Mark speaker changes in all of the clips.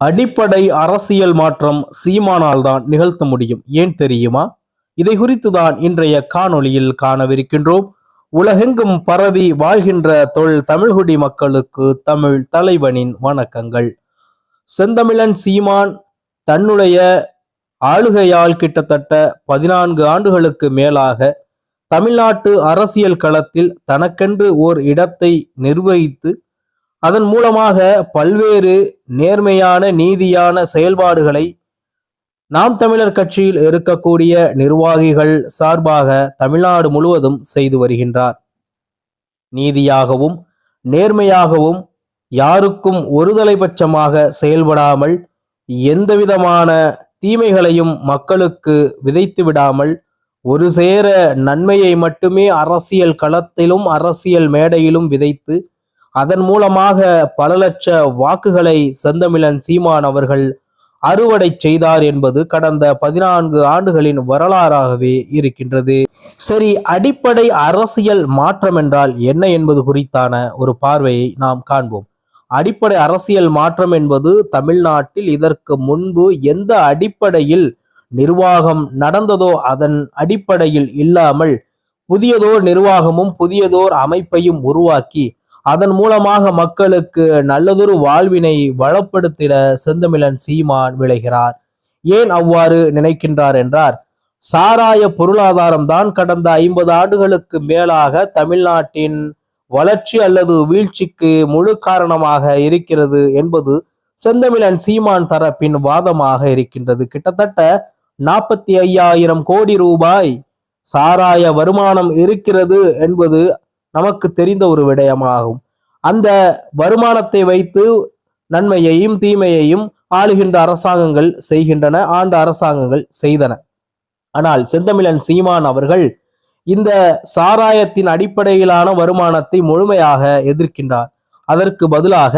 Speaker 1: அடிப்படை அரசியல் மாற்றம் சீமானால் தான் நிகழ்த்த முடியும். ஏன் தெரியுமா? இதை குறித்து தான் இன்றைய காணொளியில் காணவிருக்கின்றோம். உலகெங்கும் பரவி வாழ்கின்ற தொல் தமிழ்குடி மக்களுக்கு தமிழ் தலைவனின் வணக்கங்கள். செந்தமிழன் சீமான் தன்னுடைய ஆளுகையால் கிட்டத்தட்ட பதினான்கு ஆண்டுகளுக்கு மேலாக தமிழ்நாட்டு அரசியல் களத்தில் தனக்கென்று ஓர் இடத்தை நிர்வகித்து அதன் மூலமாக பல்வேறு நேர்மையான நீதியான செயல்பாடுகளை நாம் தமிழர் கட்சியில் இருக்கக்கூடிய நிர்வாகிகள் சார்பாக தமிழ்நாடு முழுவதும் செய்து வருகின்றார். நீதியாகவும் நேர்மையாகவும் யாருக்கும் ஒருதலைபட்சமாக செயல்படாமல் எந்தவிதமான தீமைகளையும் மக்களுக்கு விதைத்து விடாமல் ஒரு சேர நன்மையை மட்டுமே அரசியல் களத்திலும் அரசியல் மேடையிலும் விதைத்து அதன் மூலமாக பல லட்ச வாக்குகளை செந்தமிழன் சீமான் அவர்கள் அறுவடை செய்தார் என்பது கடந்த பதினான்கு ஆண்டுகளின் வரலாறாகவே இருக்கின்றது. சரி அடிப்படை அரசியல் மாற்றம் என்றால் என்ன என்பது குறித்தான ஒரு பார்வையை நாம் காண்போம். அடிப்படை அரசியல் மாற்றம் என்பது தமிழ்நாட்டில் இதற்கு முன்பு எந்த அடிப்படையில் நிர்வாகம் நடந்ததோ அதன் அடிப்படையில் இல்லாமல் புதியதோர் நிர்வாகமும் புதியதோர் அமைப்பையும் உருவாக்கி அதன் மூலமாக மக்களுக்கு நல்லதொரு வாழ்வினை வளப்படுத்திட செந்தமிழன் சீமான் விளைகிறார். ஏன் அவ்வாறு நினைக்கின்றார் என்றார். சாராய பொருளாதாரம் தான் கடந்த ஐம்பது ஆண்டுகளுக்கு மேலாக தமிழ்நாட்டின் வளர்ச்சி அல்லது வீழ்ச்சிக்கு முழு காரணமாக இருக்கிறது என்பது செந்தமிழன் சீமான் தரப்பின் வாதமாக இருக்கின்றது. கிட்டத்தட்ட நாற்பத்தி ஐயாயிரம் கோடி ரூபாய் சாராய வருமானம் இருக்கிறது என்பது நமக்கு தெரிந்த ஒரு விடயமாகும். அந்த வருமானத்தை வைத்து நன்மையையும் தீமையையும் ஆளுகின்ற அரசாங்கங்கள் செய்கின்றன ஆண்ட அரசாங்கங்கள் செய்தன. ஆனால் செந்தமிழன் சீமான் அவர்கள் இந்த சாராயத்தின் அடிப்படையிலான வருமானத்தை முழுமையாக எதிர்க்கின்றார். அதற்கு பதிலாக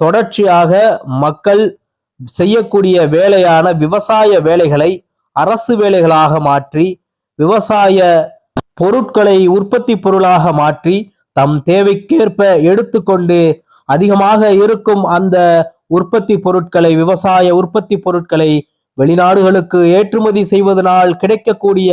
Speaker 1: தொடர்ச்சியாக மக்கள் செய்யக்கூடிய வேலையான விவசாய வேலைகளை அரசு வேலைகளாக மாற்றி விவசாய பொருட்களை உற்பத்தி பொருளாக மாற்றி தம் தேவைக்கேற்ப எடுத்துக்கொண்டு அதிகமாக இருக்கும் அந்த உற்பத்தி பொருட்களை விவசாய உற்பத்தி பொருட்களை வெளிநாடுகளுக்கு ஏற்றுமதி செய்வதனால் கிடைக்கக்கூடிய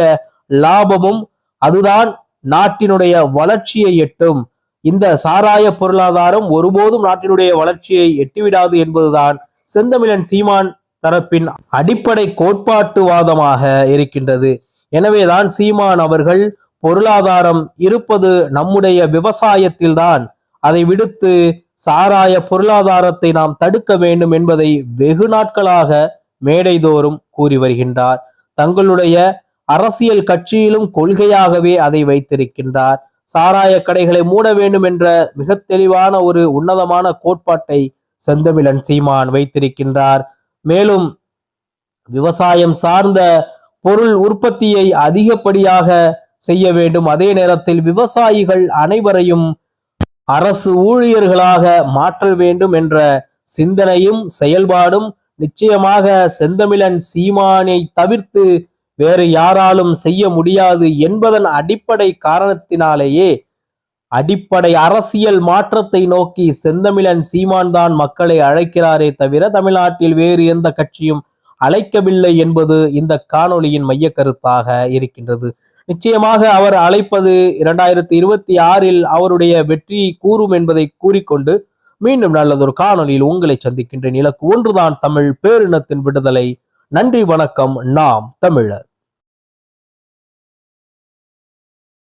Speaker 1: லாபமும் அதுதான் நாட்டினுடைய வளர்ச்சியை எட்டும். இந்த சாராய பொருளாதாரம் ஒருபோதும் நாட்டினுடைய வளர்ச்சியை எட்டிவிடாது என்பதுதான் செந்தமிழன் சீமான் தரப்பின் அடிப்படை கோட்பாட்டுவாதமாக இருக்கின்றது. எனவேதான் சீமான் அவர்கள் பொருளாதாரம் இருப்பது நம்முடைய விவசாயத்தில்தான். அதை விடுத்து சாராய பொருளாதாரத்தை நாம் தடுக்க வேண்டும் என்பதை வெகு நாட்களாக மேடைதோறும் கூறி வருகின்றார். தங்களுடைய அரசியல் கட்சியிலும் கொள்கையாகவே அதை வைத்திருக்கின்றார். சாராய கடைகளை மூட வேண்டும் என்ற மிக தெளிவான ஒரு உன்னதமான கோட்பாட்டை செந்தமிழன் சீமான் வைத்திருக்கின்றார். மேலும் விவசாயம் சார்ந்த பொருள் உற்பத்தியை அதிகப்படியாக செய்ய வேண்டும். அதே நேரத்தில் விவசாயிகள் அனைவரையும் அரசு ஊழியர்களாக மாற்ற வேண்டும் என்ற சிந்தனையும் செயல்பாடும் நிச்சயமாக செந்தமிழன் சீமானை தவிர்த்து வேறு யாராலும் செய்ய முடியாது என்பதன் அடிப்படை காரணத்தினாலேயே அடிப்படை அரசியல் மாற்றத்தை நோக்கி செந்தமிழன் சீமான் தான் மக்களை அழைக்கிறாரே தவிர தமிழ்நாட்டில் வேறு எந்த கட்சியும் அழைக்கவில்லை என்பது இந்த காணொலியின் மைய கருத்தாக இருக்கின்றது. நிச்சயமாக அவர் அழைப்பது இரண்டாயிரத்தி இருபத்தி ஆறில் அவருடைய வெற்றி கூறும் என்பதை கூறிக்கொண்டு மீண்டும் நல்லதொரு காணொலியில் உங்களை சந்திக்கின்றேன் இலக்கு ஒன்றுதான் தமிழ் பேரினத்தின் விடுதலை. நன்றி வணக்கம். நாம் தமிழர்.